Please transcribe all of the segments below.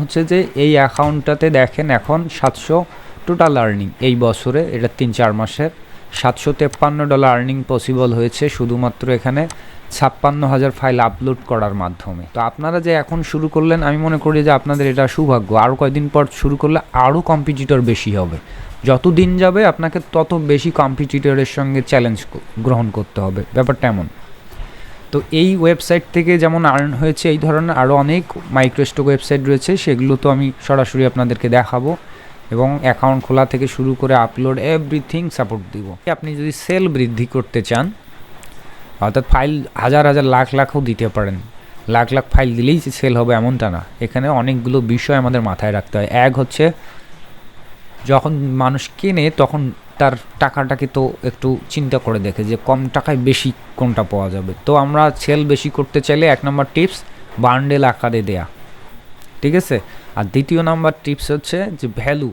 হচ্ছে যে এই অ্যাকাউন্টটাতে দেখেন এখন সাতশো টোটাল আর্নিং এই বছরে, এটা তিন চার মাসের। সাতশো তেপ্পান্ন ডলার আর্নিং পসিবল হয়েছে শুধুমাত্র এখানে ছাপ্পান্ন হাজার ফাইল আপলোড করার মাধ্যমে। তো আপনারা যে এখন শুরু করলেন, আমি মনে করি যে আপনাদের এটা সৌভাগ্য। আরও কয়েকদিন পর শুরু করলে আরও কম্পিটিটর বেশি হবে। যত দিন যাবে, আপনাকে তত বেশি কম্পিটিটরের সঙ্গে চ্যালেঞ্জ গ্রহণ করতে হবে। ব্যাপারটা এমন। তো এই ওয়েবসাইট থেকে যেমন আর্ন হয়েছে, এই ধরনের আরও অনেক মাইক্রোস্টক ওয়েবসাইট রয়েছে, সেগুলো তো আমি সরাসরি আপনাদেরকে দেখাবো এবং অ্যাকাউন্ট খোলা থেকে শুরু করে আপলোড এভরিথিং সাপোর্ট দিব। আপনি যদি সেল বৃদ্ধি করতে চান, অর্থাৎ ফাইল হাজার হাজার, লাখ লাখও দিতে পারেন, লাখ লাখ ফাইল দিলেই সেল হবে এমনটা না। এখানে অনেকগুলো বিষয় আমাদের মাথায় রাখতে হয়। এক হচ্ছে, যখন মানুষ কেনে, তখন তার টাকাটাকে তো একটু চিন্তা করে দেখে যে কম টাকায় বেশি কোনটা পাওয়া যাবে। তো আমরা সেল বেশি করতে চাইলে এক নম্বর টিপস বান্ডেল আকারে দেয়া। ঠিক আছে? আর দ্বিতীয় নাম্বার টিপস হচ্ছে যে ভ্যালু।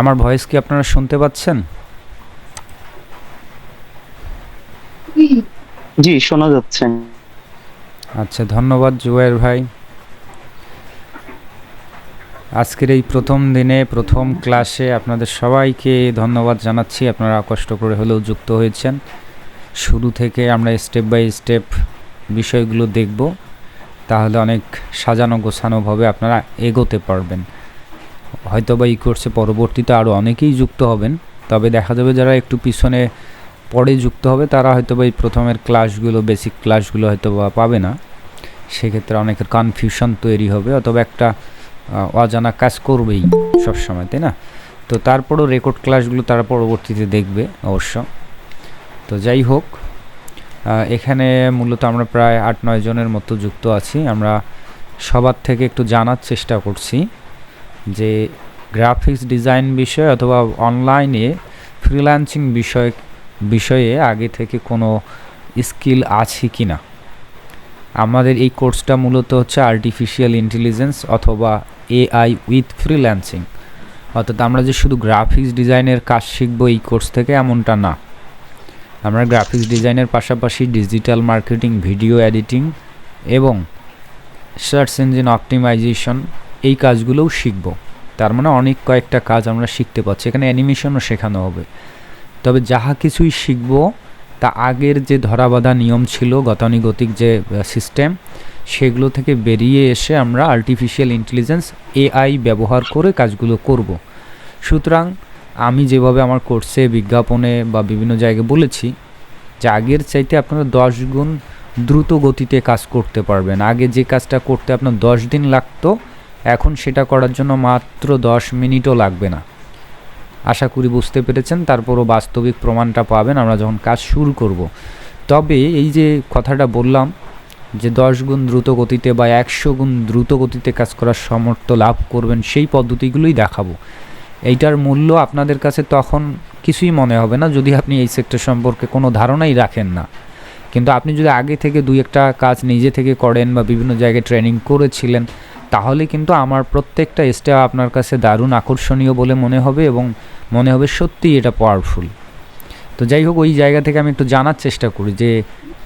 আমার ভয়েস কি আপনারা শুনতে পাচ্ছেন? জি শোনা যাচ্ছে। আচ্ছা ধন্যবাদ জুয়ের ভাই। আজকের এই প্রথম দিনে, প্রথম ক্লাসে আপনাদের সবাইকে ধন্যবাদ জানাচ্ছি। আপনারা কষ্ট করে হলেও যুক্ত হয়েছেন। শুরু থেকে আমরা স্টেপ বাই স্টেপ বিষয়গুলো দেখব। তাহলে অনেক সাজানো গোছানোভাবে আপনারা এগোতে পারবেন। হয়তো বা এই কোর্সে পরবর্তীতে আরও অনেকেই যুক্ত হবেন। তবে দেখা যাবে যারা একটু পিছনে পরে যুক্ত হবে, তারা হয়তো বা এই প্রথমের ক্লাসগুলো বেসিক ক্লাসগুলো হয়তো বা পাবে না। সেক্ষেত্রে অনেকের কনফিউশন তৈরি হবে। অথবা একটা অজানা কাজ করবেই সবসময়, তাই না? তো তারপরও রেকর্ড ক্লাসগুলো তারা পরবর্তীতে দেখবে অবশ্য। তো যাই হোক এখানে মূলত আমরা প্রায় আট নয় জনের মতো যুক্ত আছি। আমরা সবার থেকে একটু জানার চেষ্টা করছি যে গ্রাফিক্স ডিজাইন বিষয় অথবা অনলাইনে ফ্রিল্যান্সিং বিষয়, বিষয়ে আগে থেকে কোনো স্কিল আছে কি না? আমাদের এই কোর্সটা মূলত হচ্ছে আর্টিফিশিয়াল ইন্টেলিজেন্স অথবা এআই উইথ ফ্রিল্যান্সিং অর্থাৎ আমরা যে শুধু গ্রাফিক্স ডিজাইনের কাজ শিখব এই কোর্স থেকে এমনটা না। আমরা গ্রাফিক্স ডিজাইনের পাশাপাশি ডিজিটাল মার্কেটিং ভিডিও এডিটিং এবং সার্চ ইঞ্জিন অপটিমাইজেশন এই কাজগুলোও শিখব। তার মানে অনেক কয়েকটা কাজ আমরা শিখতে পারছি। এখানে অ্যানিমেশনও শেখানো হবে। তবে যাহা কিছুই শিখব তা আগের যে ধরাবাঁধা নিয়ম ছিল গতানুগতিক যে সিস্টেম সেগুলো থেকে বেরিয়ে এসে আমরা আর্টিফিশিয়াল ইন্টেলিজেন্স এআই ব্যবহার করে কাজগুলো করব। সুতরাং আমি যেভাবে আমার কোর্সে বিজ্ঞাপনে বা বিভিন্ন জায়গায় বলেছি, যে আগের চাইতে আপনারা দশ গুণ দ্রুত গতিতে কাজ করতে পারবেন। আগে যে কাজটা করতে আপনার দশ দিন লাগতো, এখন সেটা করার জন্য মাত্র দশ মিনিটও লাগবে না। আশা করি বুঝতে পেরেছেন, তারপরও বাস্তবিক প্রমাণটা পাবেন, আমরা যখন কাজ শুরু করব। তবে এই যে কথাটা বললাম যে দশ গুণ দ্রুত গতিতে বা একশো গুণ দ্রুত গতিতে কাজ করার সামর্থ্য লাভ করবেন সেই পদ্ধতিগুলোই দেখাবো। এইটার মূল্য আপনাদের কাছে তখন কিছুই মনে হবে না যদি আপনি এই সেক্টর সম্পর্কে কোনো ধারণাই রাখেন না। কিন্তু আপনি যদি আগে থেকে দুই একটা কাজ নিজে থেকে করেন বা বিভিন্ন জায়গায় ট্রেনিং করেছিলেন, তাহলে কিন্তু আমার প্রত্যেকটা স্টেপ আপনার কাছে দারুণ আকর্ষণীয় বলে মনে হবে এবং মনে হবে সত্যিই এটা পাওয়ারফুল তো যাই হোক ওই জায়গা থেকে আমি একটু জানার চেষ্টা করি যে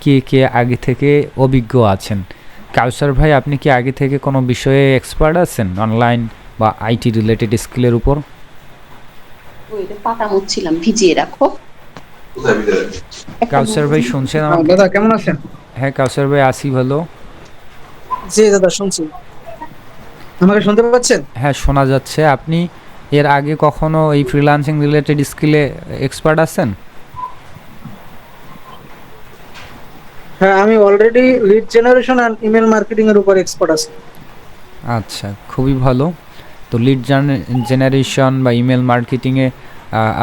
কে কে আগে থেকে অভিজ্ঞ আছেন। কাউসার ভাই আপনি কি আগে থেকে কোনো বিষয়ে এক্সপার্ট আছেন অনলাইন বা আইটি রিলেটেড স্কিলের উপর? পাতা মুচ্ছিলাম ভিজিয়ে রাখো। কাউসার ভাই শুনছেন আমাকে দাদা কেমন আছেন? হ্যাঁ কাউসার ভাই আসি ভালো। জি দাদা শুনছি। আমাকে শুনতে পাচ্ছেন? হ্যাঁ শোনা যাচ্ছে। আপনি এর আগে কখনো এই ফ্রিল্যান্সিং রিলেটেড স্কিলে এক্সপার্ট আছেন? হ্যাঁ আমি already lead generation and email marketing এর উপর এক্সপার্ট আছি। আচ্ছা খুবই ভালো। তো লিড জেনারেশন বা ইমেল মার্কেটিংয়ে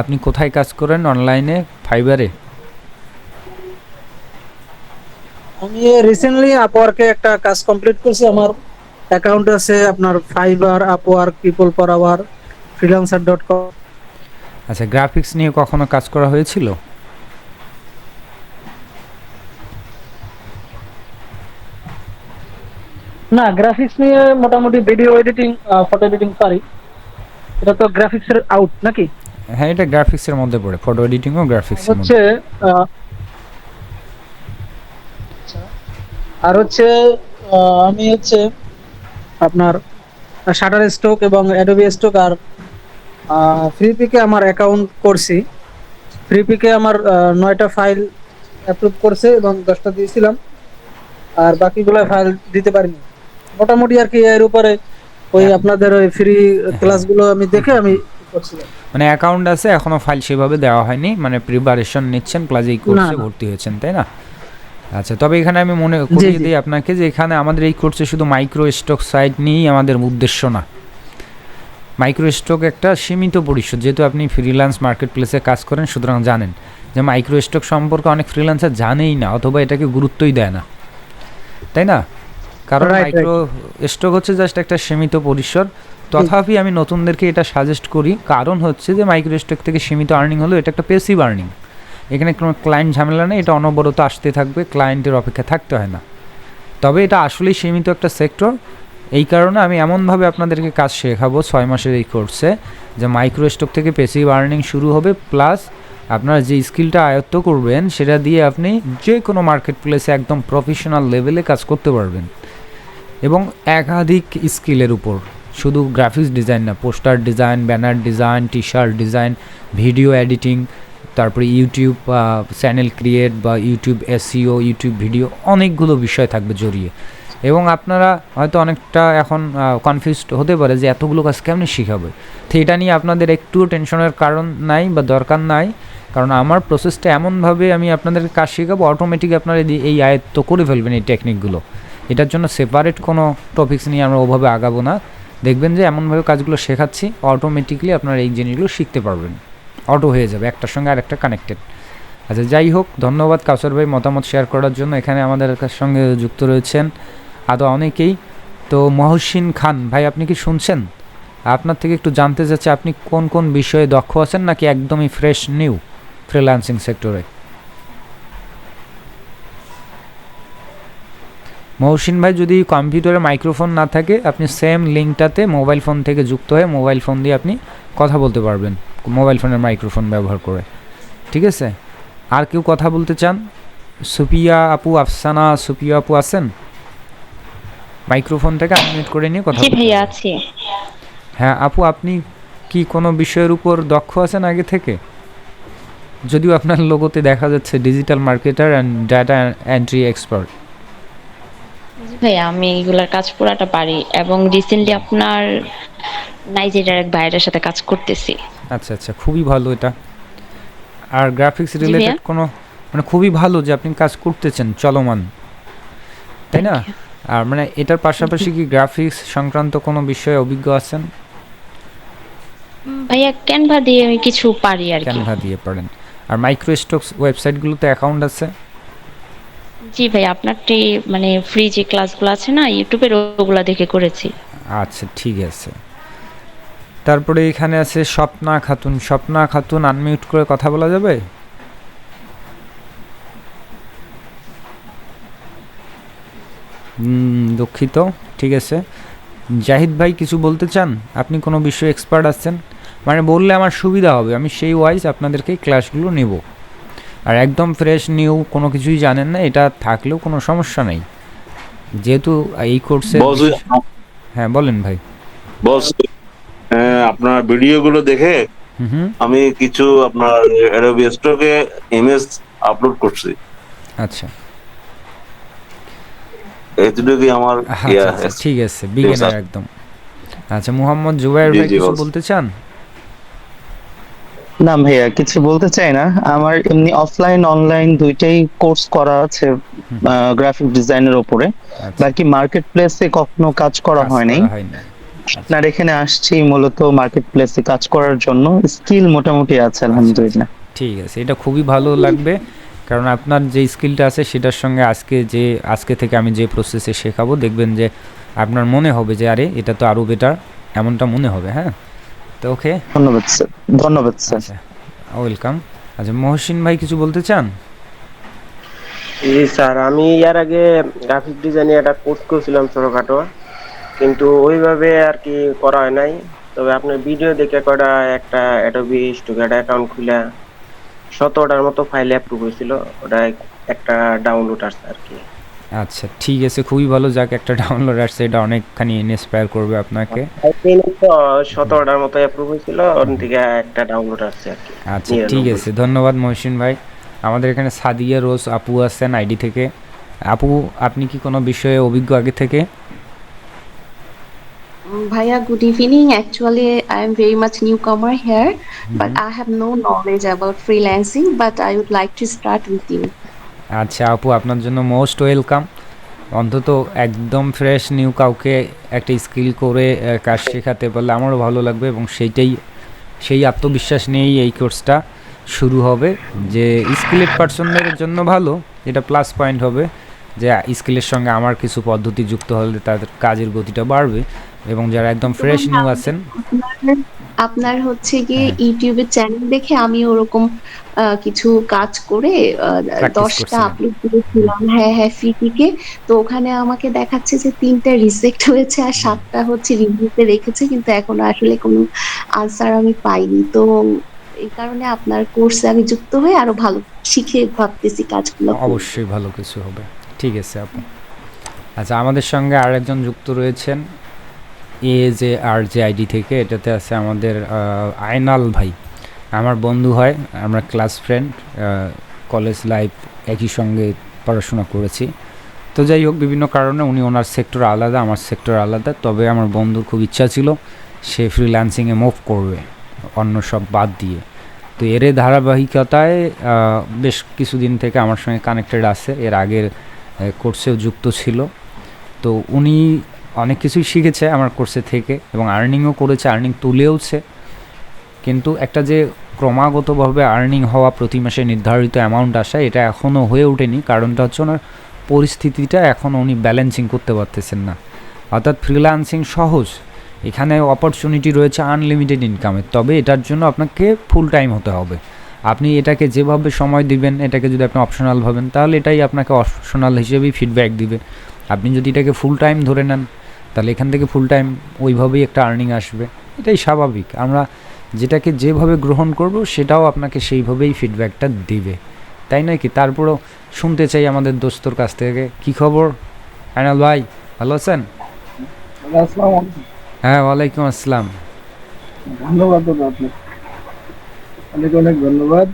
আপনি কোথায় কাজ করেন? অনলাইনে ফাইবারে আমি রিসেন্টলি আপওয়ার্কে একটা কাজ কমপ্লিট করছি। আমার অ্যাকাউন্ট আছে আপনার Fiverr Upwork people per hour freelancer dot com আচ্ছা গ্রাফিক্স নিয়ে কখনো কাজ করা হয়েছিল? না গ্রাফিক্স নিয়ে মোটামুটি ভিডিও এডিটিং ফটো এডিটিং পারি এটা তো গ্রাফিক্স এর আউট নাকি? হ্যাঁ এটা গ্রাফিক্সের মধ্যে পড়ে ফটো এডিটিংও গ্রাফিক্সের মধ্যে। হচ্ছে আচ্ছা। আর হচ্ছে আমি হচ্ছে আপনার শাটার স্টক এবং অ্যাডোবি স্টক আর ফ্রি পিকে আমার অ্যাকাউন্ট করছি। ফ্রি পিকে আমার নয়টা ফাইল অ্যাপ্রুভ করছে এবং দশটা দিয়েছিলাম। আর বাকিগুলো ফাইল দিতে পারিনি। মোটামুটি আর কি এর উপরে ওই আপনাদের ওই ফ্রি ক্লাসগুলো আমি দেখে আমি করছিলাম। মানে অ্যাকাউন্ট আছে এখনও ফাইল সেভাবে দেওয়া হয়নি মানে প্রিপারেশন নিচ্ছেন প্লাস এই কোর্সে ভর্তি হয়েছেন তাই না? আচ্ছা তবে এখানে আমি মনে করিয়ে। দিই আপনাকে যে এখানে আমাদের এই কোর্সে শুধু মাইক্রো স্টক সাইট নিয়েই আমাদের উদ্দেশ্য না। মাইক্রো স্টক একটা সীমিত পরিসর যেহেতু আপনি ফ্রিল্যান্স মার্কেট প্লেসে কাজ করেন সুতরাং জানেন যে মাইক্রো স্টক সম্পর্কে অনেক ফ্রিল্যান্সার জানেই না অথবা এটাকে গুরুত্বই দেয় না। তাই না? কারণ. মাইক্রো স্টক হচ্ছে জাস্ট একটা সীমিত পরিসর। তথাপি আমি নতুনদেরকে এটা সাজেস্ট করি। কারণ হচ্ছে যে মাইক্রো স্টক থেকে সীমিত আর্নিং হলো এটা একটা পেসিভ আর্নিং এখানে কোনো ক্লায়েন্ট ঝামেলা নেই এটা অনবরত আসতে থাকবে ক্লায়েন্টের অপেক্ষা থাকতে হয় না। তবে এটা আসলেই সীমিত একটা সেক্টর এই কারণে আমি এমনভাবে আপনাদেরকে কাজ শেখাবো ছয় মাসের এই কোর্সে যে মাইক্রো স্টক থেকে পেসিভ আর্নিং শুরু হবে প্লাস আপনারা যে স্কিলটা আয়ত্ত করবেন সেটা দিয়ে আপনি যে কোনো মার্কেট প্লেসে একদম প্রফেশনাল লেভেলে কাজ করতে পারবেন। এবং একাধিক স্কিলের উপর। শুধু গ্রাফিক্স ডিজাইন না, poster design, banner design T shirt design, video editing, তারপরে ইউটিউব চ্যানেল ক্রিয়েট বা ইউটিউব এসিও ইউটিউব ভিডিও অনেকগুলো বিষয় থাকবে জড়িয়ে। এবং আপনারা হয়তো অনেকটা এখন কনফিউজড হতে পারে যে এতগুলো কাজ কেমনি শিখাবে? তো এটা নিয়ে আপনাদের একটুও টেনশনের কারণ নাই বা দরকার নাই। কারণ আমার প্রসেসটা এমনভাবে আমি আপনাদেরকে কাজ শেখাবো অটোমেটিক আপনারা এই আয়ত্ত করে ফেলবেন এই টেকনিকগুলো এটার জন্য সেপারেট কোনো টপিকস নিয়ে আমরা ওভাবে আগাবো না। দেখবেন যে এমনভাবে কাজগুলো শেখাচ্ছি অটোমেটিকলি আপনারা এই জিনিসগুলো শিখতে পারবেন। অটো হয়ে যাবে, একটার সঙ্গে আরেকটা কানেক্টেড আচ্ছা যাই হোক, ধন্যবাদ কাউসার ভাই মতামত শেয়ার করার জন্য। এখানে আমাদের সঙ্গে যুক্ত রয়েছেন আদৌ অনেকেই। তো মহসিন খান, ভাই, আপনি কি শুনছেন? আপনার থেকে একটু জানতে চাচ্ছি, আপনি কোন কোন বিষয়ে দক্ষ আছেন নাকি একদমই ফ্রেশ নিউ ফ্রিল্যান্সিং সেক্টরে মহসিন ভাই যদি কম্পিউটারে মাইক্রোফোন না থাকে আপনি সেম লিঙ্কটাতে মোবাইল ফোন থেকে যুক্ত হয়ে মোবাইল ফোন দিয়ে আপনি কথা বলতে পারবেন মোবাইল ফোনের মাইক্রোফোন ব্যবহার করে। ঠিক আছে? আর কেউ কথা বলতে চান? সুপিয়া আপু আফসানা সুপিয়া আপু আছেন? মাইক্রোফোন থেকে আনমিউট করে নিয়ে কথা ভাইয়া। আছে। হ্যাঁ আপু আপনি কি কোনো বিষয়ের উপর দক্ষ আছেন আগে থেকে? যদিও আপনার লোগোতে দেখা যাচ্ছে digital marketer and data entry expert ভাইয়া আমি এগুলার কাজ পুরাটা পারি এবং রিসেন্টলি আপনার নাইজেরিয়ার এক ভাইয়ের সাথে কাজ করতেছি। আচ্ছা আচ্ছা খুবই ভালো এটা। আর গ্রাফিক্স রিলেটেড কোনো মানে খুবই ভালো যে আপনি কাজ করতেছেন চলমান। তাই না? আর মানে এটার পাশাপাশি কি গ্রাফিক্স সংক্রান্ত কোনো বিষয়ে অভিজ্ঞ আছেন? ভাইয়া ক্যানভা দিয়ে আমি কিছু পারি আর কি। ক্যানভা দিয়ে পারেন। আর মাইক্রো স্টকস ওয়েবসাইটগুলোতে অ্যাকাউন্ট আছে? জি ভাই আপনার আপনারটি মানে ফ্রি যে ক্লাসগুলো আছে না, ইউটিউবের ওগুলা দেখে করেছি। আচ্ছা ঠিক আছে। তারপরে এখানে আছে স্বপ্না খাতুন। স্বপ্না খাতুন আনমিউট করে কথা বলা যাবে? দুঃখিত। ঠিক আছে। জাহিদ ভাই, কিছু বলতে চান? আপনি কোনো বিষয়ে এক্সপার্ট আছেন? মানে বললে আমার সুবিধা হবে। আমি সেই ওয়াইজ আপনাদেরকে ক্লাসগুলো নেব। আর একদম ফ্রেশ নিউ কোনো কিছুই জানেন না এটা থাকলেও কোনো সমস্যা নেই। যেহেতু এই কোর্সে হ্যাঁ বলেন ভাই। বস হ্যাঁ, আপনার ভিডিওগুলো দেখে আমি কিছু আপনার অ্যাডোবি স্টকে ইমেজ আপলোড করছি। আচ্ছা। এতটুকুই আমার আচ্ছা, আচ্ছা, ঠিক আছে বিগিনার একদম। আচ্ছা মোহাম্মদ জুবাইর ভাই কিছু বলতে চান? না ভাইয়া কিছু বলতে চাই না। আমার এমনি অফলাইন অনলাইন দুইটাই কোর্স করা আছে গ্রাফিক ডিজাইনের উপরে আচ্ছা, বাকি মার্কেট প্লেসে কখনো কাজ করা হয়নি। করা হয়নি। আপনার এখানে আসছি মূলত মার্কেট প্লেসে কাজ করার জন্য। স্কিল মোটামুটি আছে আলহামদুলিল্লাহ। ঠিক আছে এটা খুবই ভালো লাগবে। কারণ আপনার যে স্কিলটা আছে সেটার সঙ্গে আজকে যে আজকে থেকে আমি যে প্রসেসে শেখাবো দেখবেন যে আপনার মনে হবে যে আরে এটা তো আরও বেটার এমনটা মনে হবে হ্যাঁ? তো ওকে? ধন্যবাদ স্যার। ধন্যবাদ স্যার। আচ্ছা ওয়েলকাম। আচ্ছা মহসিন ভাই কিছু বলতে চান? জি স্যার। আমি এর আগে গ্রাফিক ডিজাইনে একটা কোর্স করেছিলাম ছোটখাটো কিন্তু ওইভাবে আর কি করা হয় নাই। তবে আপনার ভিডিও দেখে কটা একটা অ্যাডোবি স্টুডিও অ্যাকাউন্ট খুলে সতেরোটার মতো ফাইল অ্যাপ্রুভ হয়েছিল ওটা একটা ডাউনলোড আসছে আর কি। আচ্ছা ঠিক আছে খুবই ভালো। যাক একটা ডাউনলোড আসছে এটা অনেকখানি ইন্সপায়ার করবে আপনাকে। সতেরোটার মতো অ্যাপ্রুভ হয়েছিল ওর থেকে একটা ডাউনলোড আসছে আর কি। আচ্ছা ঠিক আছে ধন্যবাদ মহসিন ভাই। আমাদের এখানে সাদিয়া রোজ আপু আছেন আইডি থেকে। আপু আপনি কি কোনো বিষয়ে অভিজ্ঞ আগে থেকে? ভাইয়া good evening evening. I am am much new newcomer here, but I have no knowledge about freelancing. But I would like to start with you. আচ্ছা আপু, আপনার জন্য মোস্ট ওয়েলকাম অন্তত একদম ফ্রেশ নিউ কাউকে একটা স্কিল করে কাজ শেখাতে পারলে আমারও ভালো লাগবে এবং সেইটাই, সেই আত্মবিশ্বাস নিয়েই এই কোর্সটা শুরু হবে। যে স্কিলেড পার্সনদের জন্য ভালো, এটা প্লাস পয়েন্ট হবে। যে স্কিলের সঙ্গে আমার কিছু পদ্ধতি যুক্ত হলে তাদের কাজের গতিটা বাড়বে। এবং যারা একদম ফ্রেশ নিউ আছেন। আপনার- হচ্ছে গিয়ে ইউটিউবের চ্যানেল দেখে আমি ওরকম কিছু কাজ করে দশটা। আপলোড করেছিলাম। হ্যাঁ হ্যাঁ ফিটিকে তো ওখানে আমাকে দেখাচ্ছে যে তিনটা রিজেক্ট হয়েছে আর সাতটা হচ্ছে রিভিউতে রেখেছে কিন্তু এখনও আসলে কোনো আনসার আমি পাইনি। তো এই কারণে আপনার কোর্সে আমি যুক্ত হয়ে আরও ভালো শিখে ভাবতেছি কাজগুলো অবশ্যই ভালো কিছু হবে। ঠিক আছে আপু। আচ্ছা আমাদের সঙ্গে আরেকজন যুক্ত রয়েছেন। A J R J ID থেকে, এটাতে আছে আমাদের আয়নাল ভাই। আমার বন্ধু হয়, আমরা ক্লাস ফ্রেন্ড কলেজ লাইফ একই সঙ্গে পড়াশোনা করেছি। তো যাই হোক, বিভিন্ন কারণে উনি ওনার সেক্টর আলাদা, আমার সেক্টর আলাদা। তবে আমার বন্ধুর খুব ইচ্ছা ছিল, সে ফ্রিল্যান্সিংয়ে মুভ করবে, অন্য সব বাদ দিয়ে। তো এর ধারাবাহিকতায় বেশ কিছুদিন থেকে আমার সঙ্গে কানেক্টেড আছে। এর আগের কোর্সেও যুক্ত ছিল। তো উনি অনেক কিছুই শিখেছে আমার কোর্সে থেকে এবং আর্নিংও করেছে আর্নিং তুলেওছে। কিন্তু একটা যে ক্রমাগতভাবে আর্নিং হওয়া প্রতি মাসে নির্ধারিত অ্যামাউন্ট আসা, এটা এখনও হয়ে ওঠেনি। কারণটা হচ্ছে ওনার পরিস্থিতিটা এখনও উনি ব্যালেন্সিং করতে পারতেছেন না। অর্থাৎ ফ্রিল্যান্সিং সহজ। এখানে অপরচুনিটি রয়েছে আনলিমিটেড ইনকামের তবে এটার জন্য আপনাকে ফুল টাইম হতে হবে। আপনি এটাকে যেভাবে সময় দিবেন, এটাকে যদি আপনি অপশনাল ভাবেন, তাহলে এটাই আপনাকে অপশনাল হিসেবেই ফিডব্যাক দিবে। আপনি যদি এটাকে ফুল টাইম ধরে নেন তাহলে এখান থেকে ফুল টাইম ওইভাবেই একটা আর্নিং আসবে। এটাই স্বাভাবিক। আমরা যেটাকে যেভাবে গ্রহণ করব সেটাও আপনাকে সেইভাবেই ফিডব্যাকটা দিবে। তাই নয় কি? তারপরও শুনতে চাই আমাদের দোস্তর কাছ থেকে। কি খবর? আয়নাল ভাই ভালো আছেন? হ্যাঁ ওয়ালাইকুম আসসালাম। ধন্যবাদ অনেক অনেক ধন্যবাদ।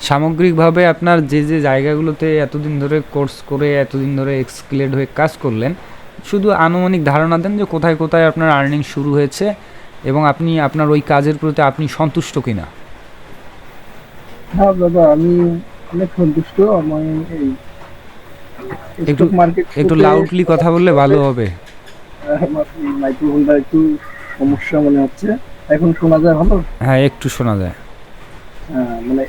সামগ্রিকভাবে আপনার যে যে জায়গাগুলোতে এতদিন ধরে কোর্স করে এতদিন ধরে এক্সক্লেড হয়ে কাজ করলেন শুধু আনুমানিক ধারণা দেন যে কোথায় কোথায় আপনার আর্নিং শুরু হয়েছে এবং আপনি আপনার ওই কাজের প্রতি আপনি সন্তুষ্ট কিনা? হ্যাঁ দাদা আমি অনেক সন্তুষ্ট। আমি এই একটু- একটু লাউডলি কথা বললে ভালো হবে। মাইক্রোফোনটা একটু সমস্যা মনে হচ্ছে। এখন শোনা যায় ভালো? হ্যাঁ একটু শোনা যায়। হ্যাঁ, মানে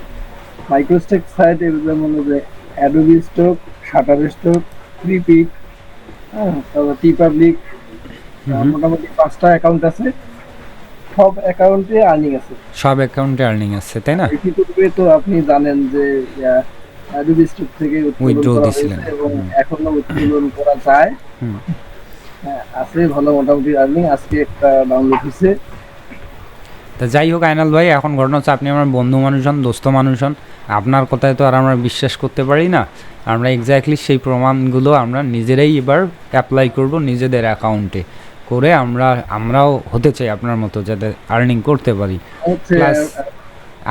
মাইক্রোস্টেক সাইট যেমন যে Adobe stock Shutterstock Freepik হ্যাঁ তারপর টি পাবলিক মোটামুটি পাঁচটা অ্যাকাউন্ট আছে। সব অ্যাকাউন্টে আর্নিং আছে। সব অ্যাকাউন্টে আর্নিং আছে তাই না? ইতিপূর্বে তো আপনি জানেন যে অ্যাডোবি স্টক থেকে করা দিছিলেন। এবং এখনও উত্তোলন করা যায়। হ্যাঁ, আছে ভালো মোটামুটি আর্নিং আজকে একটা ডাউনলোড হয়েছে। তা যাই হোক আয়নাল ভাই এখন ঘটনা হচ্ছে আপনি আমার বন্ধু মানুষ হন দোস্ত মানুষ হন আপনার কথায় তো আর আমরা বিশ্বাস করতে পারি না। আমরা এক্স্যাক্টলি সেই প্রমাণগুলো আমরা নিজেরাই এবার অ্যাপ্লাই করব নিজেদের অ্যাকাউন্টে করে আমরা আমরাও হতে চাই আপনার মতো যাতে আর্নিং করতে পারি। প্লাস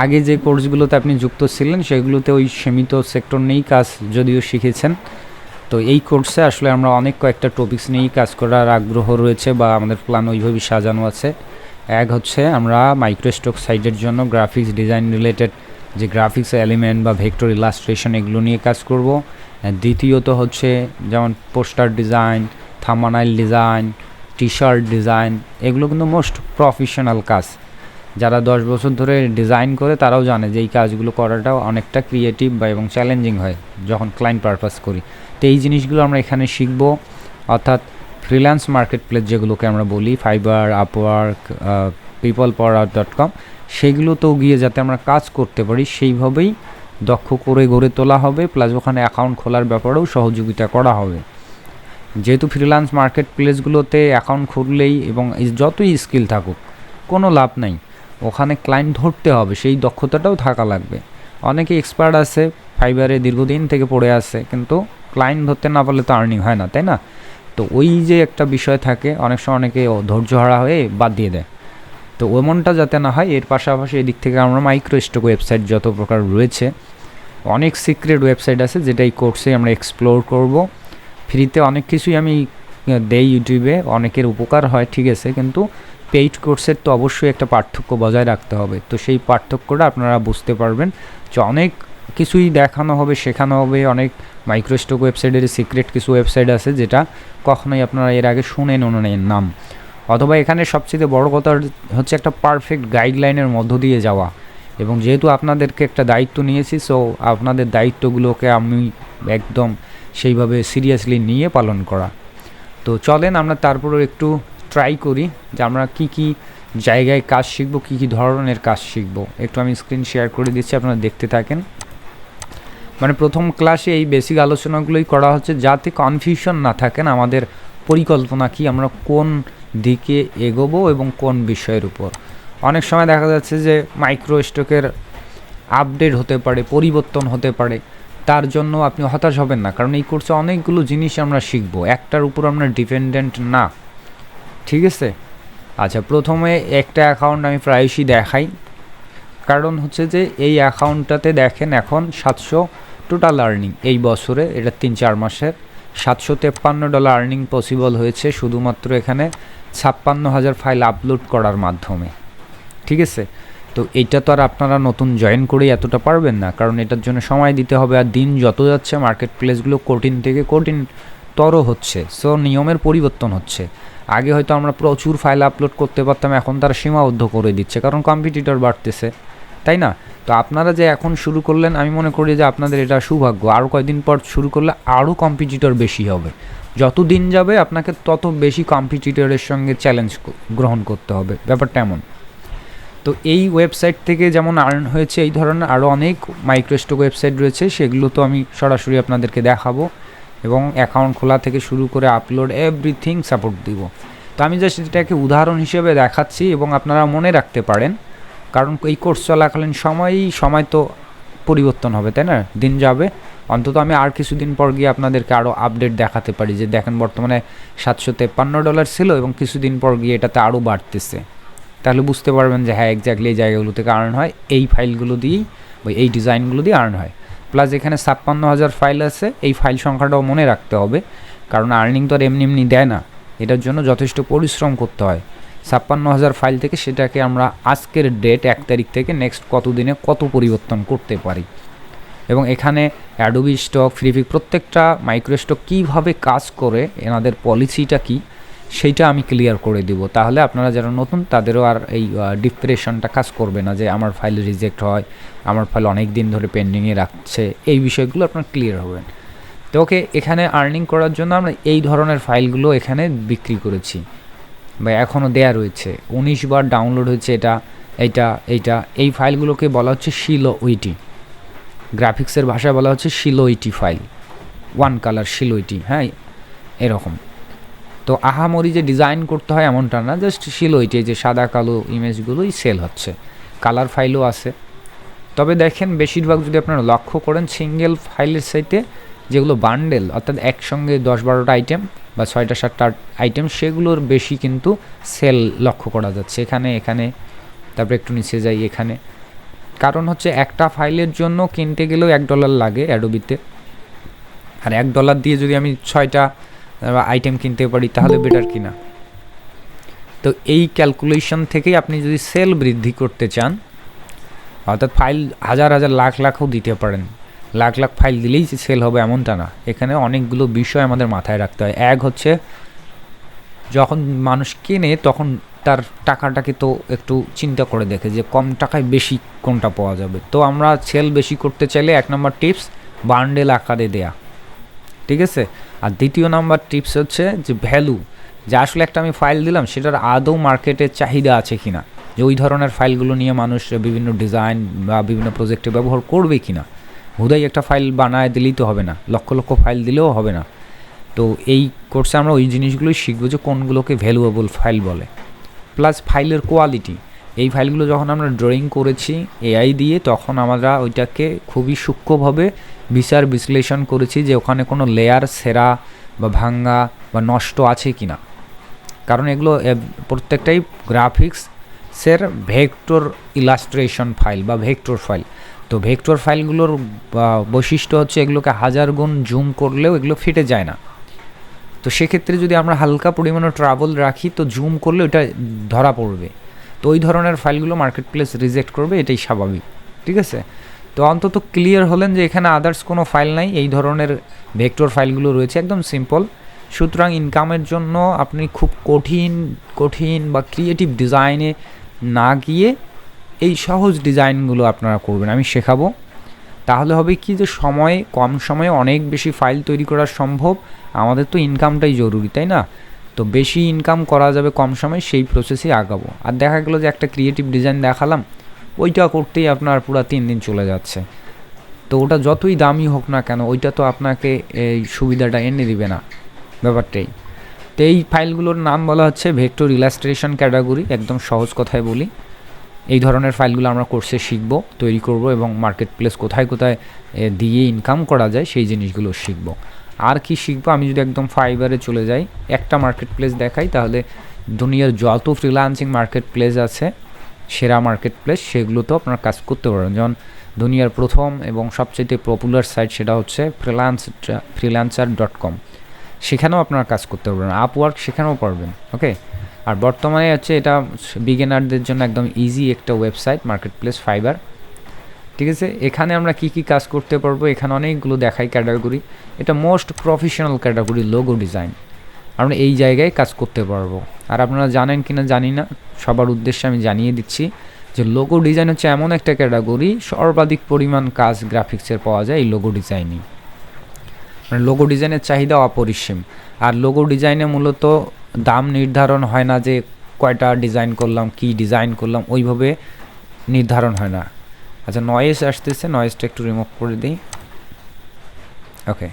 আগে যে কোর্সগুলোতে আপনি যুক্ত ছিলেন সেগুলোতে ওই সীমিত সেক্টর নিয়েই কাজ যদিও শিখেছেন। তো এই কোর্সে আসলে আমরা অনেক কয়েকটা টপিকস নিয়েই কাজ করার আগ্রহ রয়েছে বা আমাদের প্ল্যান ওইভাবেই সাজানো আছে। এক হচ্ছে আমরা মাইক্রোস্টক সাইটের জন্য গ্রাফিক্স ডিজাইন রিলেটেড যে গ্রাফিক্স এলিমেন্ট বা ভেক্টর ইলাস্ট্রেশন এগুলো নিয়ে কাজ করব। দ্বিতীয়ত হচ্ছে যেমন poster design thumbnail design T shirt design এগুলো কিন্তু মোস্ট প্রফেশনাল কাজ। যারা দশ বছর ধরে ডিজাইন করে তারাও জানে যে এই কাজগুলো করাটাও অনেকটা ক্রিয়েটিভ বা এবং চ্যালেঞ্জিং হয় যখন ক্লায়েন্ট পারপাস করি। তো এই জিনিসগুলো আমরা এখানে শিখব। অর্থাৎ ফ্রিল্যান্স মার্কেট প্লেস যেগুলোকে আমরা বলি Fiverr Upwork people per hour dot com সেগুলোতেও গিয়ে যাতে আমরা কাজ করতে পারি, সেইভাবেই দক্ষ করে গড়ে তোলা হবে প্লাস ওখানে অ্যাকাউন্ট খোলার ব্যাপারেও সহযোগিতা করা হবে। যেহেতু ফ্রিল্যান্স মার্কেট প্লেসগুলোতে অ্যাকাউন্ট খুললেই এবং যতই স্কিল থাকুক, কোনো লাভ নাই। ওখানে ক্লায়েন্ট ধরতে হবে, সেই দক্ষতাটাও থাকা লাগবে। অনেকে এক্সপার্ট আছে ফাইবারে দীর্ঘদিন থেকে পড়ে আছে, কিন্তু ক্লায়েন্ট ধরতে না পারলে তো আর্নিং হয় না, তাই না? তো ওই যে একটা বিষয় থাকে, অনেক সময় অনেকে ও ধৈর্য হারা হয়ে বাদ দিয়ে দেয়। তো ওমনটা যাতে না হয়, এর পাশাপাশি এদিক থেকে আমরা মাইক্রো স্টক ওয়েবসাইট যত প্রকার রয়েছে, অনেক সিক্রেট ওয়েবসাইট আছে যেটা এই কোর্সে আমরা এক্সপ্লোর করব। ফ্রিতে অনেক কিছুই আমি দেই ইউটিউবে অনেকের উপকার হয়, ঠিক আছে, কিন্তু পেইড কোর্সের তো অবশ্যই একটা পার্থক্য বজায় রাখতে হবে। তো সেই পার্থক্যটা আপনারা বুঝতে পারবেন যে অনেক কিছুই দেখানো হবে, শেখানো হবে। অনেক মাইক্রোস্টক ওয়েবসাইটের সিক্রেট কিছু ওয়েবসাইট আছে যেটা কখনোই আপনারা এর আগে শুনেন নেন নাম। অথবা এখানে সবচেয়ে বড় কথা হচ্ছে একটা পারফেক্ট গাইডলাইনের মধ্য দিয়ে যাওয়া। এবং যেহেতু আপনাদেরকে একটা দায়িত্ব নিয়েছি সো আপনাদের দায়িত্বগুলোকে আমি একদম সেইভাবে সিরিয়াসলি নিয়ে পালন করা। তো চলেন আমরা তারপরে একটু ট্রাই করি যে আমরা কি কি জায়গায় কাজ শিখব, কী কী ধরনের কাজ শিখব। একটু আমি স্ক্রিন শেয়ার করে দিচ্ছি, আপনারা দেখতে থাকেন। মানে প্রথম ক্লাসে এই বেসিক আলোচনাগুলোই করা হচ্ছে যাতে কনফিউশন না থাকেন আমাদের পরিকল্পনা কি আমরা কোন দিকে এগোবো এবং কোন বিষয়ের উপর। অনেক সময় দেখা যাচ্ছে যে মাইক্রো স্টকের আপডেট হতে পারে, পরিবর্তন হতে পারে, তার জন্য আপনি হতাশ হবেন না, কারণ এই কোর্সে অনেকগুলো জিনিস আমরা শিখব, একটার উপর আমরা ডিপেন্ডেন্ট না। ঠিক আছে? আচ্ছা প্রথমে একটা অ্যাকাউন্ট আমি প্রায়শই দেখাই। কারণ হচ্ছে যে এই অ্যাকাউন্টটাতে দেখেন এখন সাতশো টোটাল আর্নিং এই বছরে, এটা তিন চার মাসের। সাতশো তেপ্পান্ন ডলার আর্নিং পসিবল হয়েছে শুধুমাত্র এখানে ছাপ্পান্ন হাজার ফাইল আপলোড করার মাধ্যমে। ঠিক আছে? তো এইটা তো আর আপনারা নতুন জয়েন করেই এতটা পারবেন না, কারণ এটার জন্য সময় দিতে হবে আর দিন যত যাচ্ছে মার্কেট প্লেসগুলো কঠিন থেকে কঠিন তর হচ্ছে। সো নিয়মের পরিবর্তন হচ্ছে। আগে হয়তো আমরা প্রচুর ফাইল আপলোড করতে পারতাম, এখন তারা সীমাবদ্ধ করে দিচ্ছে, কারণ কম্পিটিটর বাড়তেছে। তাই না? তো আপনারা যে এখন শুরু করলেন, আমি মনে করি যে আপনাদের এটা সৌভাগ্য। আরও কয়েকদিন পর শুরু করলে আরও কম্পিটিটর বেশি হবে। যত দিন যাবে, আপনাকে তত বেশি কম্পিটিটরের সঙ্গে চ্যালেঞ্জ গ্রহণ করতে হবে। ব্যাপারটা এমন। তো এই ওয়েবসাইট থেকে যেমন আর্ন হয়েছে, এই ধরনের আরও অনেক মাইক্রোস্টক ওয়েবসাইট রয়েছে, সেগুলো তো আমি সরাসরি আপনাদেরকে দেখাবো এবং অ্যাকাউন্ট খোলা থেকে শুরু করে আপলোড এভরিথিং সাপোর্ট দিব। তো আমি জাস্ট এটাকে উদাহরণ হিসেবে দেখাচ্ছি এবং আপনারা মনে রাখতে পারেন কারণ এই কোর্স চলাকালীন সময়ই সময় তো পরিবর্তন হবে, তাই না? দিন যাবে। অন্তত আমি আর কিছুদিন পর গিয়ে আপনাদেরকে আরও আপডেট দেখাতে পারি যে দেখেন বর্তমানে সাতশো তেপ্পান্ন ডলার ছিল এবং কিছুদিন পর গিয়ে এটাতে আরও বাড়তেছে। তাহলে বুঝতে পারবেন যে হ্যাঁ এক্স্যাক্টলি এই জায়গাগুলো থেকে আর্ন হয়, এই ফাইলগুলো দিয়েই বা এই ডিজাইনগুলো দিয়ে আর্ন হয়। প্লাস এখানে ছাপ্পান্ন হাজার ফাইল আছে, এই ফাইল সংখ্যাটাও মনে রাখতে হবে। কারণ আর্নিং তো আর এমনি এমনি দেয় না। এটার জন্য যথেষ্ট পরিশ্রম করতে হয়। ছাপ্পান্ন হাজার ফাইল থেকে সেটাকে আমরা আজকের ডেট এক তারিখ থেকে নেক্সট কত দিনে কত পরিবর্তন করতে পারি? এবং এখানে অ্যাডোবি স্টক ফ্রিপিক প্রত্যেকটা মাইক্রোস্টক কীভাবে কাজ করে, এনাদের পলিসিটা কী, সেইটা আমি ক্লিয়ার করে দিব। তাহলে আপনারা যারা নতুন, তাদেরও আর এই ডিপ্রেশনটা কাজ করবে না যে আমার ফাইল রিজেক্ট হয়, আমার ফাইল অনেক দিন ধরে পেন্ডিংয়ে রাখছে, এই বিষয়গুলো আপনার ক্লিয়ার হবেন। তো ওকে এখানে আর্নিং করার জন্য আমরা এই ধরনের ফাইলগুলো এখানে বিক্রি করেছি। বা এখনও দেয়া রয়েছে। উনিশ বার ডাউনলোড হয়েছে এটা এইটা এইটা এই ফাইলগুলোকে বলা হচ্ছে শিলো উইটি গ্রাফিক্সের ভাষায় বলা হচ্ছে silhouette file. One colour silhouette হ্যাঁ এরকম। তো আহামরি যে ডিজাইন করতে হয় এমনটা না জাস্ট শিলোইটি যে সাদা, কালো ইমেজগুলোই সেল হচ্ছে। কালার ফাইলও আছে। তবে দেখেন, বেশিরভাগ যদি আপনারা লক্ষ্য করেন সিঙ্গেল ফাইলের সাইতে যেগুলো বান্ডেল অর্থাৎ একসঙ্গে দশ বারোটা আইটেম বা ছয়টা সাতটা আইটেম সেগুলোর বেশি কিন্তু সেল লক্ষ্য করা যাচ্ছে। এখানে এখানে, তারপরে একটু নিচে যাই এখানে। কারণ হচ্ছে একটা ফাইলের জন্য কিনতে গেলেও এক ডলার লাগে অ্যাডোবিতে আর এক ডলার দিয়ে যদি আমি ছয়টা আইটেম কিনতে পারি, তাহলে বেটার কিনা? তো এই ক্যালকুলেশন থেকেই আপনি যদি সেল বৃদ্ধি করতে চান, অর্থাৎ ফাইল হাজার হাজার, লাখ, লাখও দিতে পারেন। লাখ লাখ ফাইল দিলেই সেল হবে এমনটা না। এখানে অনেকগুলো বিষয় আমাদের মাথায় রাখতে হয়। এক হচ্ছে, যখন মানুষ কেনে, তখন তার টাকাটাকে তো একটু চিন্তা করে দেখে যে কম টাকায় বেশি কোনটা পাওয়া যাবে। তো আমরা সেল বেশি করতে চাইলে এক নম্বর টিপস, বান্ডেল আকারে দেয়া। ঠিক আছে? আর দ্বিতীয় নাম্বার টিপস হচ্ছে যে ভ্যালু। যে আসলে একটা আমি ফাইল দিলাম, সেটার আদৌ মার্কেটের চাহিদা আছে কিনা? যে ওই ধরনের ফাইলগুলো নিয়ে মানুষ বিভিন্ন ডিজাইন বা বিভিন্ন প্রজেক্টে ব্যবহার করবে কিনা? হুদাই একটা ফাইল বানায় দিলেই তো হবে না। লক্ষ লক্ষ ফাইল দিলেও হবে না। তো এই কোর্সে আমরা ওই জিনিসগুলোই শিখব যে কোনগুলোকে ভ্যালুয়েবল ফাইল বলে। প্লাস ফাইলের কোয়ালিটি এই ফাইলগুলো যখন আমরা ড্রয়িং করেছি এআই দিয়ে, তখন আমরা ওইটাকে খুবই সূক্ষ্মভাবে বিচার বিশ্লেষণ করেছি যে ওখানে কোনো লেয়ার সেরা বা ভাঙ্গা বা নষ্ট আছে কি না কারণ এগুলো প্রত্যেকটাই গ্রাফিক্সের ভেক্টর ইলাস্ট্রেশন ফাইল বা ভেক্টর ফাইল তো ভেক্টর ফাইলগুলোর বৈশিষ্ট্য হচ্ছে এগুলোকে হাজার গুণ জুম করলেও এগুলো ফেটে যায় না। তো সেক্ষেত্রে যদি আমরা হালকা পরিমাণে ট্রাভেল রাখি, তো জুম করলে ওটা ধরা পড়বে। তো ওই ধরনের ফাইলগুলো মার্কেট প্লেস রিজেক্ট করবে, এটাই স্বাভাবিক। ঠিক আছে? তো অন্তত ক্লিয়ার হলেন যে এখানে আদার্স কোনো ফাইল নাই, এই ধরনের ভেক্টর ফাইলগুলো রয়েছে, একদম সিম্পল সুতরাং ইনকামের জন্য আপনি খুব কঠিন কঠিন বা ক্রিয়েটিভ ডিজাইনে না গিয়ে এই সহজ ডিজাইনগুলো আপনারা করবেন, আমি শেখাবো। তাহলে হবে কি যে সময়, কম সময়ে অনেক বেশি ফাইল তৈরি করা সম্ভব, আমাদের তো ইনকামটাই জরুরি, তাই না? তো বেশি ইনকাম করা যাবে কম সময়ে, সেই প্রসেসে আগাবো। আর দেখা গেলো যে একটা ক্রিয়েটিভ ডিজাইন দেখালাম, ওইটা করতেই আপনার পুরো তিন দিন চলে যাচ্ছে। তো ওটা যতই দামি হোক না কেন, ওইটা তো আপনাকে এই সুবিধাটা এনে দিবে না, ব্যাপারটাই। তো এই ফাইলগুলোর নাম বলা হচ্ছে ভেক্টর ইলাস্ট্রেশন ক্যাটাগরি একদম সহজ কথায় বলি। এই ধরনের ফাইলগুলো আমরা কোর্সে শিখব, তৈরি করব এবং মার্কেট প্লেস কোথায় কোথায় দিয়ে ইনকাম করা যায় সেই জিনিসগুলো শিখব। আর কি শিখব? আমি যদি একদম ফাইবারে চলে যাই, একটা মার্কেট প্লেস দেখাই, তাহলে দুনিয়ার যত ফ্রিলান্সিং মার্কেট প্লেস আছে, সেরা মার্কেট প্লেস সেগুলোতেও আপনার কাজ করতে পারেন যেমন দুনিয়ার প্রথম এবং সবচেয়ে পপুলার সাইট সেটা হচ্ছে ফ্রিলান্স ফ্রিল্যান্সার ডট কম সেখানেও আপনারা কাজ করতে পারবেন। আপওয়ার্ক সেখানেও পারবেন ওকে আর বর্তমানে হচ্ছে এটা বিগিনারদের জন্য একদম ইজি একটা ওয়েবসাইট মার্কেট প্লেস ফাইবার ঠিক আছে? এখানে আমরা কি কি কাজ করতে পারব? এখানে অনেকগুলো দেখাই ক্যাটাগরি এটা most professional category logo design আমরা এই জায়গায় কাজ করতে পারব। আর আপনারা জানেন কি না জানি না, সবার উদ্দেশ্যে আমি জানিয়ে দিচ্ছি যে লোগো ডিজাইন হচ্ছে এমন একটা ক্যাটাগরি সর্বাধিক পরিমাণ কাজ গ্রাফিক্সের পাওয়া যায় এই লোগো ডিজাইনই মানে লোগো ডিজাইনের চাহিদা অপরিসীম। আর লোগো ডিজাইনে মূলত দাম নির্ধারণ হয় না যে কয়টা ডিজাইন করলাম, কি ডিজাইন করলাম, ওইভাবে নির্ধারণ হয় না। আচ্ছা নয়েজ আসতেছে নয়েজটা একটু রিমুভ করে দিই। ওকে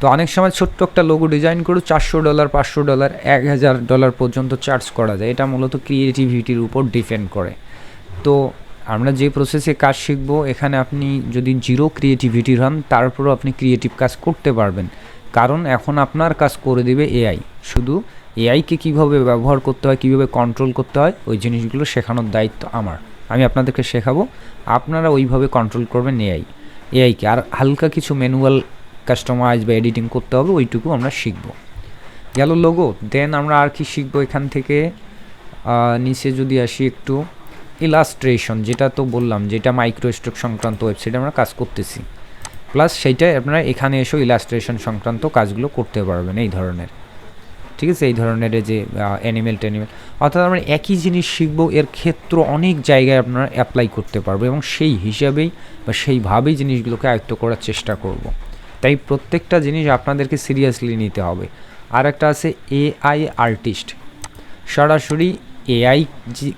তো অনেক সময় ছোট্ট একটা লোগো ডিজাইন করে চারশো ডলার পাঁচশো ডলার এক হাজার ডলার পর্যন্ত চার্জ করা যায়। এটা মূলত ক্রিয়েটিভিটির উপর ডিপেন্ড করে। তো আমরা যে প্রসেসে কাজ শিখব, এখানে আপনি যদি জিরো ক্রিয়েটিভিটির হন তারপরও আপনি ক্রিয়েটিভ কাজ করতে পারবেন। কারণ এখন আপনার কাজ করে দেবে এআই শুধু এআইকে কীভাবে ব্যবহার করতে হয়, কীভাবে কন্ট্রোল করতে হয়, ওই জিনিসগুলো শেখানোর দায়িত্ব আমার। আমি আপনাদেরকে শেখাবো, আপনারা ওইভাবে কন্ট্রোল করবেন এআই এআইকে আর হালকা কিছু ম্যানুয়াল কাস্টমাইজ বা এডিটিং করতে হবে, ওইটুকু আমরা শিখব। গেল লোগো দেন আমরা আর কি শিখব এখান থেকে? নিচে যদি আসি একটু ইলাস্ট্রেশন যেটা তো বললাম, যেটা মাইক্রো মাইক্রোস্ট্রোক সংক্রান্ত ওয়েবসাইটে আমরা কাজ করতেছি। প্লাস সেইটাই আপনারা এখানে এসেও ইলাস্ট্রেশন সংক্রান্ত কাজগুলো করতে পারবেন এই ধরনের। ঠিক আছে? এই ধরনের যে অ্যানিমেল ট্যানিমেল অর্থাৎ আমরা একই জিনিস শিখব, এর ক্ষেত্র অনেক জায়গায় আপনারা অ্যাপ্লাই করতে পারব এবং সেই হিসাবেই বা সেইভাবেই জিনিসগুলোকে আয়ত্ত করার চেষ্টা করব। তাই প্রত্যেকটা জিনিস আপনাদেরকে সিরিয়াসলি নিতে হবে। আর একটা আছে এআই আর্টিস্ট সরাসরি এআই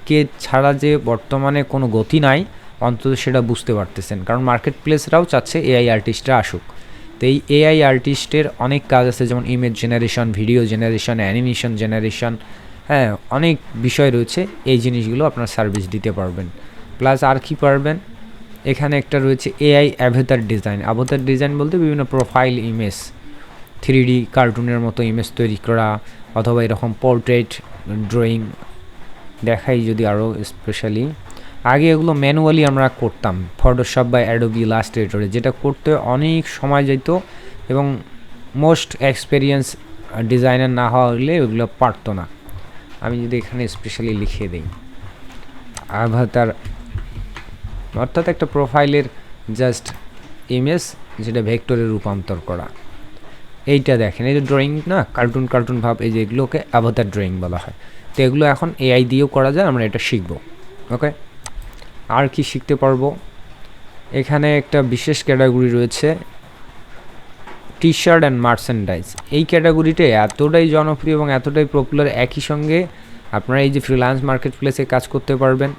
কে ছাড়া যে বর্তমানে কোনো গতি নাই অন্তত সেটা বুঝতে পারতেছেন। কারণ মার্কেট প্লেসরাও চাচ্ছে এআই আর্টিস্টরা আসুক। তো এই এআই আর্টিস্টের অনেক কাজ আছে, যেমন image generation video generation animation generation হ্যাঁ অনেক বিষয় রয়েছে। এই জিনিসগুলো আপনার সার্ভিস দিতে পারবেন। প্লাস আর কি পারবেন? এখানে একটা রয়েছে AI avatar design avatar design বলতে বিভিন্ন প্রোফাইল ইমেজ থ্রি ডি কার্টুনের মতো ইমেজ তৈরি করা, অথবা এরকম পোর্ট্রেট ড্রয়িং দেখাই যদি আরও স্পেশালি আগে এগুলো ম্যানুয়ালি আমরা করতাম ফটোশপ বা অ্যাডোবি ইলাস্ট্রেটরে যেটা করতে অনেক সময় যেত এবং মোস্ট এক্সপেরিয়েন্স ডিজাইনার না হওয়া হলে ওগুলো পারতো না। আমি যদি এখানে স্পেশালি লিখে দিই। আভাতার অর্থাৎ একটা প্রোফাইলের জাস্ট ইমেজ যেটা ভেক্টরে রূপান্তর করা। এইটা দেখেন, এই যে ড্রয়িং না কার্টুন কার্টুন ভাব, এই যে এগুলোকে অ্যাভাতার ড্রয়িং বলা হয়। তো এগুলো এখন এআই দিয়েও করা যায়, আমরা এটা শিখব। ওকে আর কি শিখতে পারব? এখানে একটা বিশেষ ক্যাটাগরি রয়েছে টি শার্ট অ্যান্ড মার্চেন্ডাইজ এই ক্যাটাগরিটা এতটাই জনপ্রিয় এবং এতটাই পপুলার একই সঙ্গে আপনারা এই যে ফ্রিল্যান্স মার্কেট প্লেসে কাজ করতে পারবেন।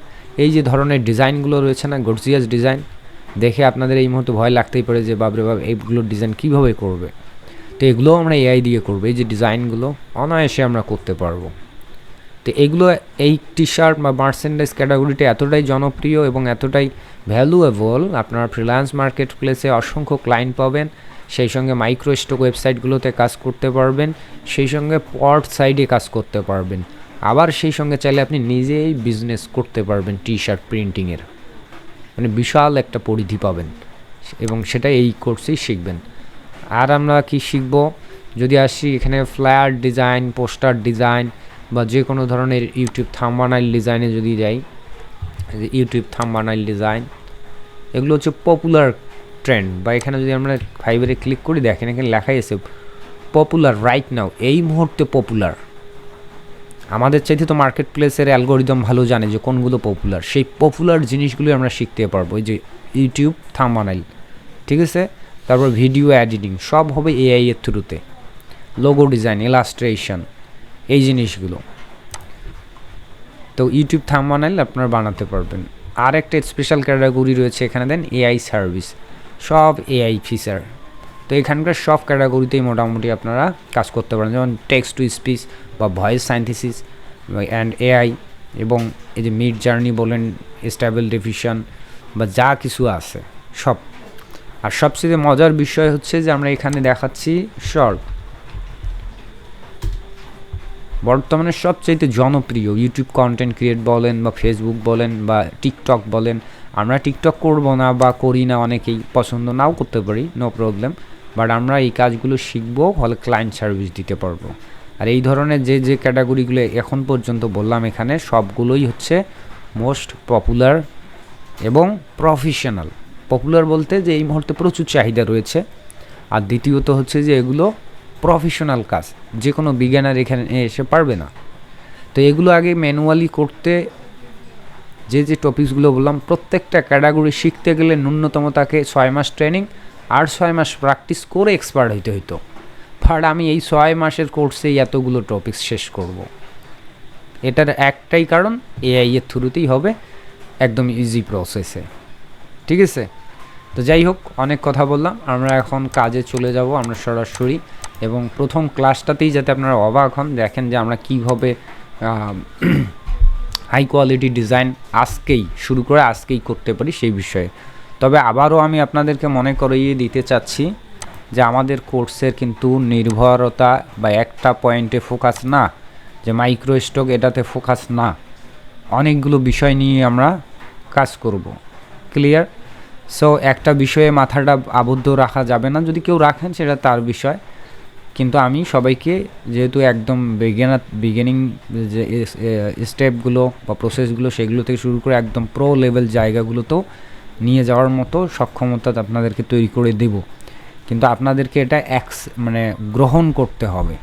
এই যে ধরনের ডিজাইনগুলো রয়েছে না গর্জিয়াস ডিজাইন দেখে আপনাদের এই মুহূর্তে ভয় লাগতেই পারে যে বাবরে বাব এইগুলোর ডিজাইন কীভাবে করবে? তো এগুলোও আমরা এআই দিয়ে করব, এই যে ডিজাইনগুলো অনায়াসে আমরা করতে পারব। তো এগুলো এই টি শার্ট বা মার্চেন্ডাইজ ক্যাটাগরিটা এতটাই জনপ্রিয় এবং এতটাই ভ্যালুয়েবল আপনার ফ্রিল্যান্স মার্কেট প্লেসে অসংখ্য ক্লায়েন্ট পাবেন, সেই সঙ্গে মাইক্রো স্টক ওয়েবসাইটগুলোতে কাজ করতে পারবেন, সেই সঙ্গে পর্ট সাইডে কাজ করতে পারবেন। আবার সেই সঙ্গে চাইলে আপনি নিজেই বিজনেস করতে পারবেন টি শার্ট প্রিন্টিংয়ের মানে বিশাল একটা পরিধি পাবেন এবং সেটা এই কোর্সেই শিখবেন। আর আমরা কি শিখব? যদি আসি এখানে ফ্ল্যায়ার ডিজাইন পোস্টার ডিজাইন বা যে কোনো ধরনের ইউটিউব থাম্বানাইল ডিজাইনে যদি যাই, ইউটিউব থাম্বানাইল ডিজাইন, এগুলো হচ্ছে পপুলার ট্রেন্ড বা এখানে যদি আমরা ফাইবারে ক্লিক করি, দেখেন এখানে লেখাই আছে পপুলার রাইট নাও এই মুহূর্তে পপুলার আমাদের চাইতে তো মার্কেট প্লেসের অ্যালগোরিদম ভালো জানে যে কোনগুলো পপুলার সেই পপুলার জিনিসগুলো আমরা শিখতে পারব, এই যে ইউটিউব থাম্বানাইল, ঠিক আছে? তারপর ভিডিও এডিটিং সব হবে এআই এর থ্রুতে লোগো ডিজাইন ইলাস্ট্রেশন এই জিনিসগুলো। তো ইউটিউব থাম্বানাইল আপনারা বানাতে পারবেন। আর একটা স্পেশাল ক্যাটাগরি রয়েছে এখানে, দেন এআই সার্ভিস সব এআই ফিচার তো এখানকার সব ক্যাটাগরিতেই মোটামুটি আপনারা কাজ করতে পারেন। যেমন টেক্সট টু স্পিচ বা ভয়েস সাইন্থিসিস অ্যান্ড এআই এবং এই যে মিড জার্নি বলেন স্টেবল ডিভিশন বা যা কিছু আছে, সব। আর সবচেয়ে মজার বিষয় হচ্ছে যে আমরা এখানে দেখাচ্ছি শর্ট বর্তমানে সবচাইতে জনপ্রিয় ইউটিউব কন্টেন্ট ক্রিয়েট বলেন বা ফেসবুক বলেন বা টিকটক বলেন, আমরা টিকটক করব না বা করি না অনেকেই পছন্দ নাও করতে পারি নো প্রবলেম বাট আমরা এই কাজগুলো শিখব ফলে ক্লায়েন্ট সার্ভিস দিতে পারব। আর এই ধরনের যে যে ক্যাটাগরিগুলো এখন পর্যন্ত বললাম এখানে, সবগুলোই হচ্ছে মোস্ট পপুলার এবং প্রফেশনাল পপুলার বলতে যে এই মুহূর্তে প্রচুর চাহিদা রয়েছে, আর দ্বিতীয়ত হচ্ছে যে এগুলো প্রফেশনাল কাজ যে কোনো বিজ্ঞানার এখানে এসে পারবে না। তো এগুলো আগে ম্যানুয়ালি করতে, যে যে টপিকসগুলো বললাম, প্রত্যেকটা ক্যাটাগরি শিখতে গেলে ন্যূনতম তাকে ছয় মাস ট্রেনিং আর ছয় মাস প্র্যাকটিস করে এক্সপার্ট হইতে হইতো। বাট আমি এই ছয় মাসের কোর্সেই এতগুলো টপিকস শেষ করব। এটার একটাই কারণ এআই এর থ্রুতেই হবে, একদম ইজি প্রসেসে ঠিক আছে? তো যাই হোক, অনেক কথা বললাম, আমরা এখন কাজে চলে যাব, আমরা সরাসরি এবং প্রথম ক্লাসটাতেই যাতে আপনারা অবাক হন, দেখেন যে আমরা কীভাবে হাই কোয়ালিটি ডিজাইন আজকেই, শুরু করে আজকেই করতে পারি সেই বিষয়ে। তবে আবারও আমি আপনাদেরকে মনে করিয়ে দিতে চাচ্ছি যে আমাদের কোর্সের কিন্তু নির্ভরতা বা একটা পয়েন্টে ফোকাস না, যে মাইক্রো স্টক এটাতে ফোকাস না। অনেকগুলো বিষয় নিয়ে আমরা কাজ করব। ক্লিয়ার সো একটা বিষয়ে মাথাটা আবদ্ধ রাখা যাবে না। যদি কেউ রাখেন, সেটা তার বিষয়। কিন্তু আমি সবাইকে যেহেতু একদম বিগিনার বিগিনিং যে স্টেপগুলো বা প্রসেসগুলো সেগুলো থেকে শুরু করে একদম প্রো লেভেল জায়গাগুলোতেও নিয়ে যাওয়ার মতো সক্ষমতা আপনাদেরকে তৈরি করে দেব। কিন্তু আপনাদেরকে এটা অ্যাক্স মানে গ্রহণ করতে হবে।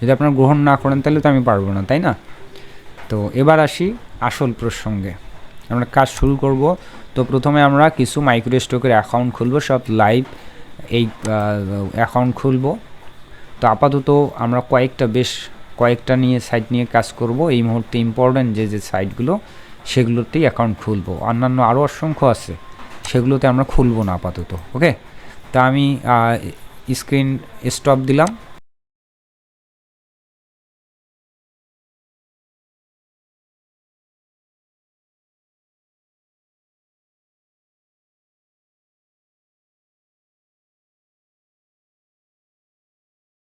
যদি আপনারা গ্রহণ না করেন তাহলে তো আমি পারব না, তাই না? তো এবার আসি আসল প্রসঙ্গে। আমরা কাজ শুরু করব। তো প্রথমে আমরা কিছু মাইক্রো স্টকের অ্যাকাউন্ট খুলব, সব লাইভ এই অ্যাকাউন্ট খুলব। তো আপাতত আমরা কয়েকটা বেশ কয়েকটা নিয়ে সাইট নিয়ে কাজ করব। এই মুহূর্তে ইম্পর্ট্যান্ট যে যে সাইটগুলো সেগুলোতেই অ্যাকাউন্ট খুলব। অন্যান্য আরও অসংখ্য আছে, সেগুলোতে আমরা খুলব না আপাতত ওকে তা আমি স্ক্রিন স্টপ দিলাম।